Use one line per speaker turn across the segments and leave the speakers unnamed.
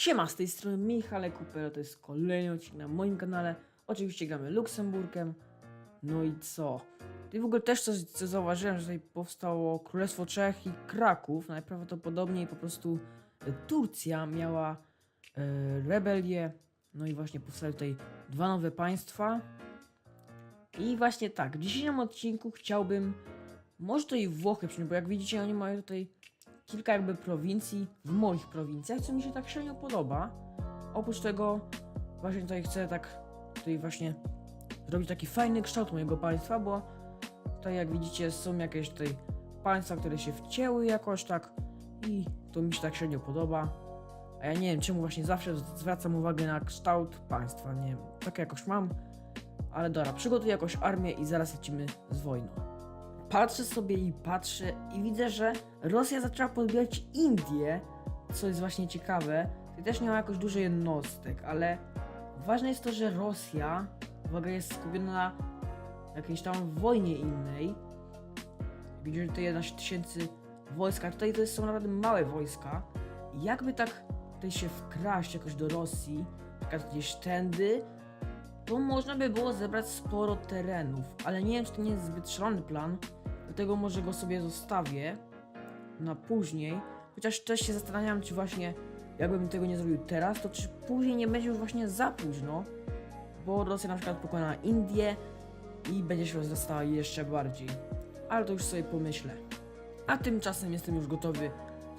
Siema, z tej strony Michale Kupero, to jest kolejny odcinek na moim kanale. Oczywiście gramy Luksemburgiem. No i co? I w ogóle też coś co zauważyłem, że tutaj powstało Królestwo Czech i Kraków. Najprawdopodobniej po prostu e, Turcja miała e, rebelię. No i właśnie powstały tutaj dwa nowe państwa. I właśnie tak, w dzisiejszym odcinku chciałbym może i Włochy przyjąć, bo jak widzicie oni mają tutaj kilka jakby prowincji w moich prowincjach, co mi się tak średnio podoba. Oprócz tego właśnie tutaj chcę tak tutaj właśnie zrobić taki fajny kształt mojego państwa, bo tutaj jak widzicie są jakieś tutaj państwa, które się wcięły jakoś tak i to mi się tak średnio podoba. A ja nie wiem czemu właśnie zawsze zwracam uwagę na kształt państwa, nie wiem, tak jakoś mam. Ale dobra, przygotuję jakąś armię i zaraz lecimy z wojną. Patrzę sobie i patrzę i widzę, że Rosja zaczęła podbijać Indię, co jest właśnie ciekawe. To też nie ma jakoś dużo jednostek, ale ważne jest to, że Rosja, uwaga, jest skupiona na jakiejś tam wojnie innej. Że to 11 tysięcy wojska, tutaj to są naprawdę małe wojska. Jakby tak tutaj się wkraść jakoś do Rosji, przykład gdzieś tędy, to można by było zebrać sporo terenów, ale nie wiem, czy to nie jest zbyt szalony plan, dlatego może go sobie zostawię na później. Chociaż też się zastanawiam, czy właśnie jakbym tego nie zrobił teraz, to czy później nie będzie już właśnie za późno, bo Rosja na przykład pokona Indię i będzie się rozrastała jeszcze bardziej. Ale to już sobie pomyślę. A tymczasem jestem już gotowy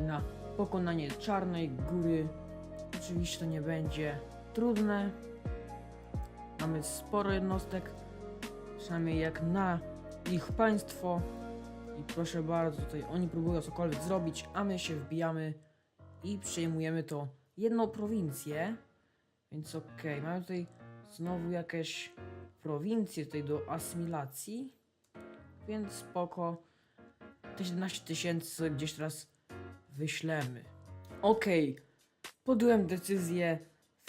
na pokonanie Czarnej Góry. Oczywiście to nie będzie trudne, Mamy sporo jednostek, przynajmniej jak na ich państwo. I proszę bardzo, tutaj oni próbują cokolwiek zrobić, a my się wbijamy i przejmujemy to jedną prowincję. Więc okej, mamy tutaj znowu jakieś prowincje tutaj do asymilacji. Więc spoko. Te 17 tysięcy gdzieś teraz wyślemy. Okej, podjąłem decyzję.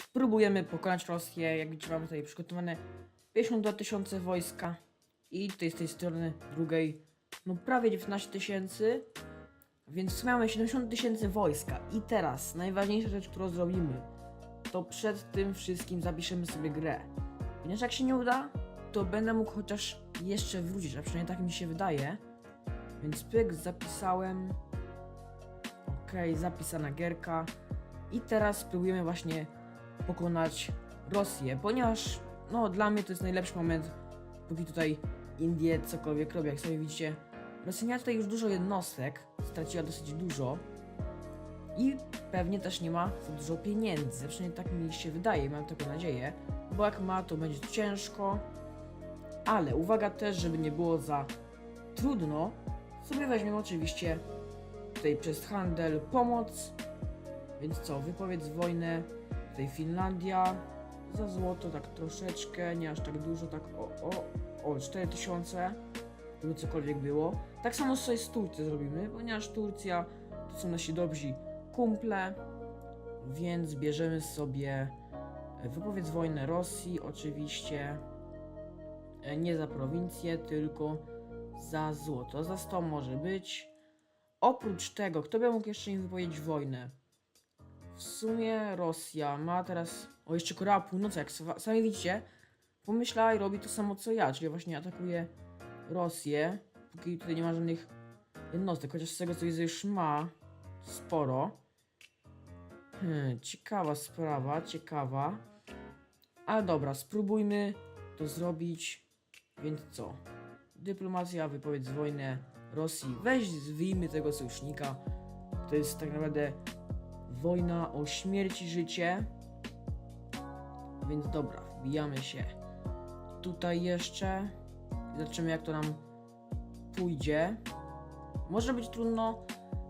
Spróbujemy pokonać Rosję. Jak widzicie, mamy tutaj przygotowane 52 tysiące wojska. I tutaj z tej strony drugiej, no prawie 19 tysięcy. Więc w sumie mamy 70 tysięcy wojska. I teraz, najważniejsza rzecz, którą zrobimy, to przed tym wszystkim zapiszemy sobie grę. Ponieważ jak się nie uda, to będę mógł chociaż jeszcze wrócić, a przynajmniej tak mi się wydaje. Więc pyk, zapisałem. Okej, zapisana gierka. I teraz spróbujemy właśnie pokonać Rosję, ponieważ no dla mnie to jest najlepszy moment, póki tutaj Indie cokolwiek robią. Jak sobie widzicie, Rosja tutaj już dużo jednostek, straciła dosyć dużo i pewnie też nie ma za dużo pieniędzy, przynajmniej tak mi się wydaje, mam taką nadzieję, bo jak ma, to będzie ciężko, ale uwaga też, żeby nie było za trudno, sobie weźmiemy oczywiście tutaj przez handel pomoc, więc co, wypowiedz wojnę, tutaj Finlandia za złoto tak troszeczkę, nie aż tak dużo, tak o, o, o 4000, żeby cokolwiek było. Tak samo sobie z Turcją zrobimy, ponieważ Turcja to są nasi dobrzy kumple, więc bierzemy sobie e, wypowiedz wojnę Rosji, oczywiście e, nie za prowincję, tylko za złoto. Za 100 może być. Oprócz tego, kto by mógł jeszcze im wypowiedzieć wojnę? W sumie Rosja ma teraz. O, jeszcze Korea Północna, jak sa- sami widzicie, pomyślała i robi to samo co ja, czyli właśnie atakuje Rosję, póki tutaj nie ma żadnych jednostek, chociaż z tego co widzę już ma sporo. Hmm, ciekawa sprawa, ciekawa. Ale dobra, spróbujmy to zrobić. Więc co? Dyplomacja, wypowiedz wojnę Rosji. Weź zwijmy tego sojusznika. To jest tak naprawdę wojna o śmierć i życie. Więc dobra, wbijamy się tutaj jeszcze. Zobaczymy jak to nam pójdzie. Może być trudno,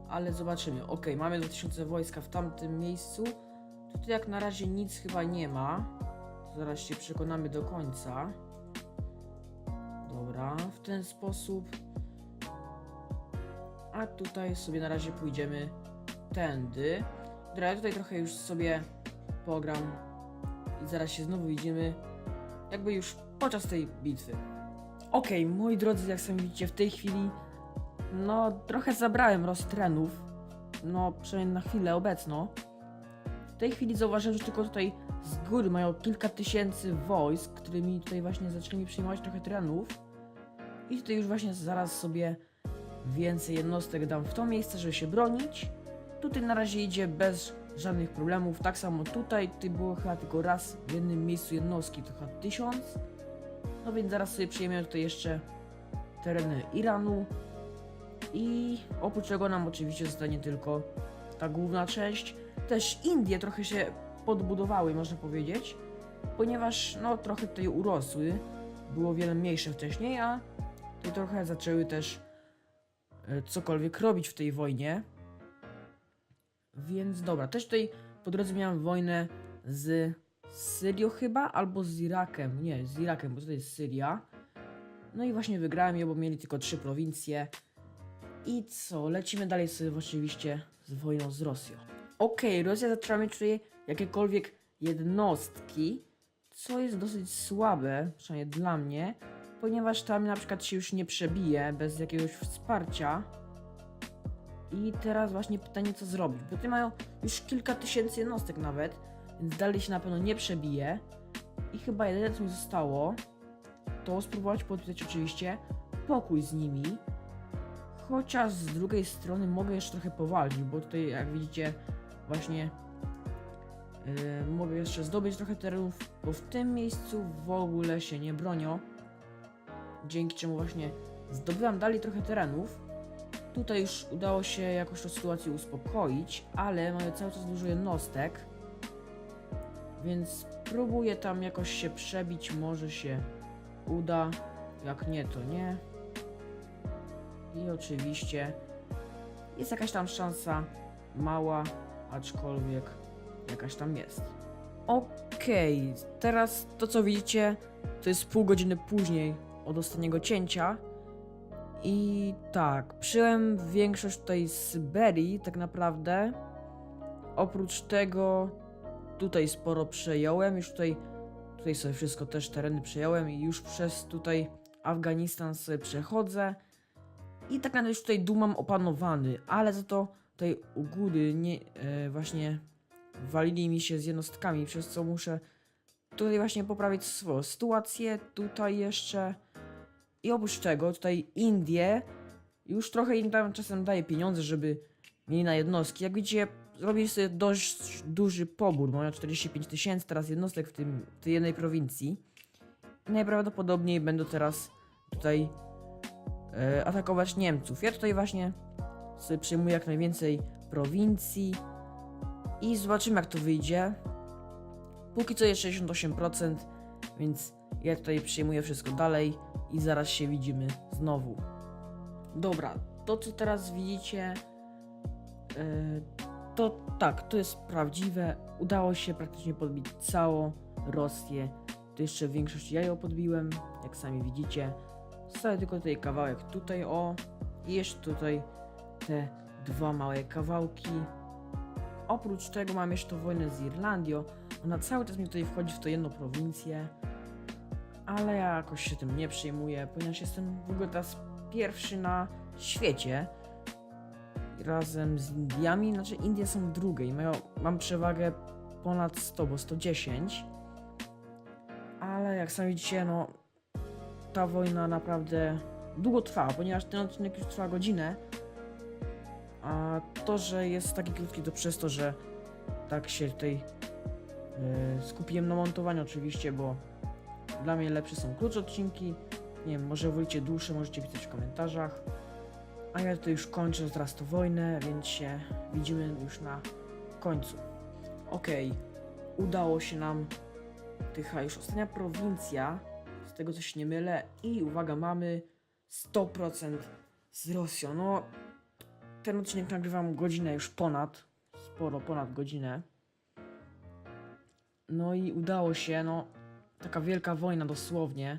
ale zobaczymy. Ok, mamy 2000 wojska w tamtym miejscu. Tutaj jak na razie nic chyba nie ma. Zaraz się przekonamy do końca. Dobra, w ten sposób. A tutaj sobie na razie pójdziemy tędy. Dobra, ja tutaj trochę już sobie pogram i zaraz się znowu widzimy, jakby już podczas tej bitwy. Okej, moi drodzy, jak sami widzicie, w tej chwili, no trochę zabrałem roztrenów, no przynajmniej na chwilę obecną. Tutaj tej chwili zauważyłem, że tylko tutaj z góry mają kilka tysięcy wojsk, którymi tutaj właśnie zaczęli przejmować trochę terenów. I tutaj już właśnie zaraz sobie więcej jednostek dam w to miejsce, żeby się bronić. Tutaj na razie idzie bez żadnych problemów. Tak samo tutaj, tutaj było chyba tylko raz w jednym miejscu jednostki, to chyba tysiąc. No więc zaraz sobie przejmiemy tutaj jeszcze tereny Iranu. I oprócz tego nam oczywiście zostanie tylko ta główna część. Też Indie trochę się podbudowały, można powiedzieć, ponieważ no trochę tutaj urosły. Było wiele mniejsze wcześniej, a tutaj trochę zaczęły też e, cokolwiek robić w tej wojnie. Więc dobra, też tutaj po drodze miałem wojnę z Syrią chyba, albo z Irakiem. Nie, z Irakiem, bo to jest Syria. No i właśnie wygrałem je, bo mieli tylko trzy prowincje. I co? Lecimy dalej sobie oczywiście z wojną z Rosją. Okej, Rosja zaczęła mieć tutaj jakiekolwiek jednostki, co jest dosyć słabe, przynajmniej dla mnie, ponieważ tam na przykład się już nie przebije bez jakiegoś wsparcia. I teraz właśnie pytanie, co zrobić, bo ty mają już kilka tysięcy jednostek nawet, więc dalej się na pewno nie przebije. I chyba jedyne, co mi zostało, to spróbować podpisać oczywiście pokój z nimi. Chociaż z drugiej strony mogę jeszcze trochę powalczyć, bo tutaj jak widzicie właśnie yy, mogę jeszcze zdobyć trochę terenów, bo w tym miejscu w ogóle się nie bronią. Dzięki czemu właśnie zdobywam dalej trochę terenów. Tutaj już udało się jakoś tą sytuację uspokoić, ale mają cały czas dużo jednostek. Więc próbuję tam jakoś się przebić, może się uda. Jak nie, to nie. I oczywiście jest jakaś tam szansa mała, aczkolwiek jakaś tam jest. Okej, teraz to co widzicie, to jest pół godziny później od ostatniego cięcia. I tak, przyjąłem większość tutaj Syberii, tak naprawdę. Oprócz tego, tutaj sporo przejąłem, już tutaj, tutaj sobie wszystko też tereny przejąłem i już przez tutaj Afganistan sobie przechodzę. I tak naprawdę już tutaj dół mam opanowany, ale za to tutaj u góry nie, e, właśnie walili mi się z jednostkami, przez co muszę tutaj właśnie poprawić swoją sytuację, tutaj jeszcze. I oprócz tego tutaj Indie już trochę im tam czasem daje pieniądze, żeby mieli na jednostki. Jak widzicie, zrobili sobie dość duży pobór, mają 45 tysięcy teraz jednostek w, tym, w tej jednej prowincji. Najprawdopodobniej będą teraz tutaj e, atakować Niemców. Ja tutaj właśnie sobie przyjmuję jak najwięcej prowincji i zobaczymy jak to wyjdzie. Póki co jest 68%, więc ja tutaj przyjmuję wszystko dalej i zaraz się widzimy znowu. Dobra, to co teraz widzicie, e, to tak, to jest prawdziwe. Udało się praktycznie podbić całą Rosję. To jeszcze większość ja ją podbiłem, jak sami widzicie. Zostały tylko tutaj kawałek tutaj, o. I jeszcze tutaj te dwa małe kawałki. Oprócz tego mam jeszcze wojnę z Irlandią. Ona cały czas mi tutaj wchodzi w to jedną prowincję. Ale ja jakoś się tym nie przejmuję, ponieważ jestem w ogóle teraz pierwszy na świecie. Razem z Indiami, znaczy Indie są drugie i mają, mam przewagę ponad 100, bo 110. Ale jak sami widzicie, no ta wojna naprawdę długo trwała, ponieważ ten odcinek już trwa godzinę. A to, że jest taki krótki, to przez to, że tak się tutaj e, skupiłem na montowaniu oczywiście, bo dla mnie lepsze są krótsze odcinki. Nie wiem, może wolicie dłuższe, możecie pisać w komentarzach. A ja tutaj już kończę teraz tą wojnę, więc się widzimy już na końcu. Okej, udało się nam Tycha już ostatnia prowincja, z tego co się nie mylę. I uwaga, mamy 100% z Rosją. No, ten odcinek nagrywam godzinę już ponad, sporo ponad godzinę. No i udało się, no, taka wielka wojna dosłownie.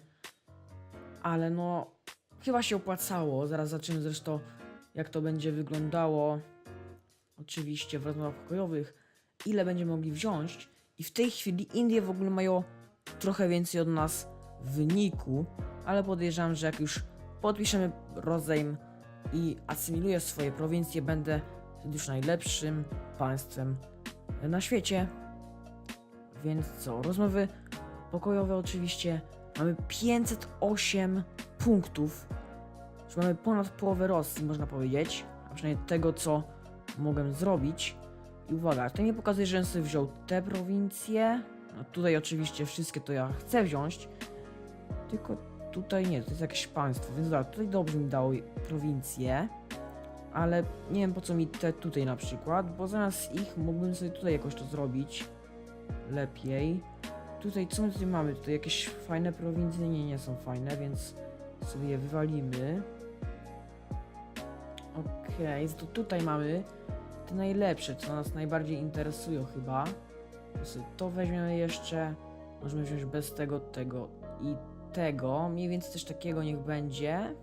Ale no, chyba się opłacało. Zaraz zobaczymy zresztą, jak to będzie wyglądało. Oczywiście w rozmowach pokojowych, ile będziemy mogli wziąć. I w tej chwili Indie w ogóle mają trochę więcej od nas wyniku, ale podejrzewam, że jak już podpiszemy rozejm i asymiluję swoje prowincje, będę wtedy już najlepszym państwem na świecie. Więc co, rozmowy pokojowe oczywiście. Mamy 508 punktów. Mamy ponad połowę Rosji, można powiedzieć. A przynajmniej tego, co mogłem zrobić. I uwaga, to nie pokazuje, że sobie wziął te prowincje. No tutaj oczywiście wszystkie to ja chcę wziąć. Tylko tutaj nie, to jest jakieś państwo, więc dobra, tutaj dobrze mi dało prowincje. Ale nie wiem po co mi te tutaj na przykład, bo zamiast ich mógłbym sobie tutaj jakoś to zrobić. Lepiej. Tutaj, co my tutaj mamy? Tutaj jakieś fajne prowincje? Nie, nie są fajne, więc sobie je wywalimy. Okej, to tutaj mamy te najlepsze, co nas najbardziej interesują chyba. To to weźmiemy jeszcze. Możemy wziąć bez tego, tego i tego. Mniej więcej coś takiego niech będzie.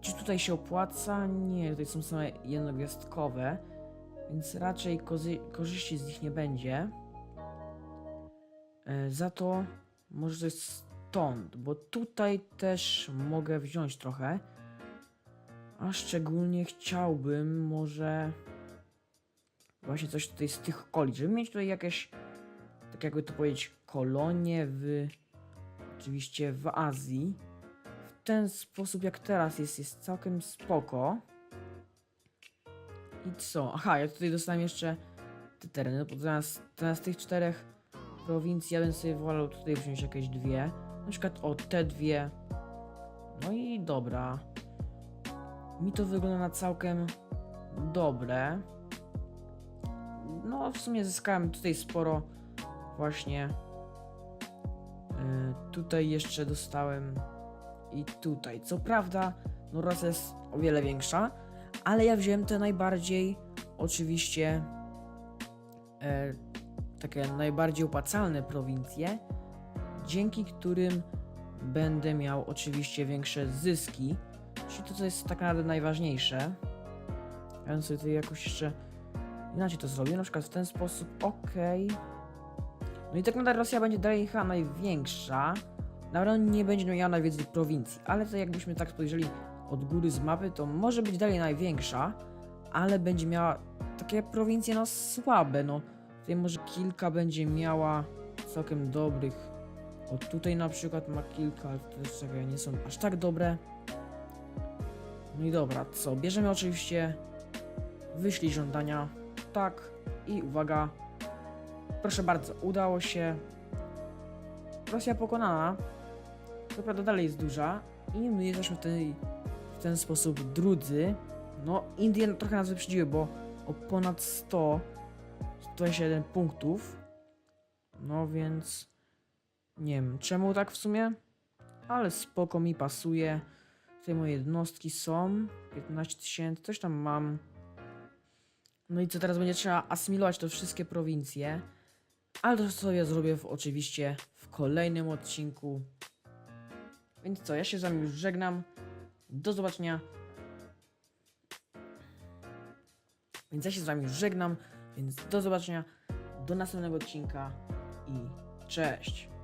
Czy tutaj się opłaca? Nie, tutaj są same jednogwiazdkowe, więc raczej korzyści z nich nie będzie. E, za to może coś stąd, bo tutaj też mogę wziąć trochę. A szczególnie chciałbym może właśnie coś tutaj z tych okolic, żeby mieć tutaj jakieś, tak jakby to powiedzieć, kolonie w, oczywiście w Azji. W ten sposób jak teraz jest, jest całkiem spoko. I co? Aha, ja tutaj dostałem jeszcze te tereny, bo zamiast, zamiast tych czterech prowincji ja bym sobie wolał tutaj wziąć jakieś dwie. Na przykład o te dwie. No i dobra. Mi to wygląda na całkiem dobre. No, w sumie zyskałem tutaj sporo właśnie. Yy, tutaj jeszcze dostałem i tutaj. Co prawda, no Rosja jest o wiele większa, ale ja wziąłem te najbardziej oczywiście e, takie najbardziej opłacalne prowincje, dzięki którym będę miał oczywiście większe zyski, to, co jest tak naprawdę najważniejsze. Ja bym sobie tutaj jakoś jeszcze inaczej to zrobił, na przykład w ten sposób, ok. No i tak naprawdę Rosja będzie dalej chyba największa, na pewno nie będzie miała najwięcej prowincji, ale to jakbyśmy tak spojrzeli od góry z mapy, to może być dalej największa, ale będzie miała takie prowincje no słabe, no tutaj może kilka będzie miała całkiem dobrych. O tutaj na przykład ma kilka, ale to czekaj, nie są aż tak dobre. No i dobra, co? Bierzemy oczywiście wyślij żądania. Tak. I uwaga. Proszę bardzo, udało się. Rosja pokonana. Co prawda dalej jest duża. I my jesteśmy w, tej, w ten sposób drudzy. No, Indie trochę nas wyprzedziły, bo o ponad 100, 121 punktów. No więc nie wiem czemu tak w sumie, ale spoko mi pasuje. Tutaj moje jednostki są 15 tysięcy, coś tam mam. No i co teraz będzie trzeba asymilować to wszystkie prowincje. Ale to sobie zrobię w, oczywiście w kolejnym odcinku. Więc co, ja się z wami już żegnam. Do zobaczenia. Więc ja się z wami już żegnam. Więc do zobaczenia. Do następnego odcinka i cześć.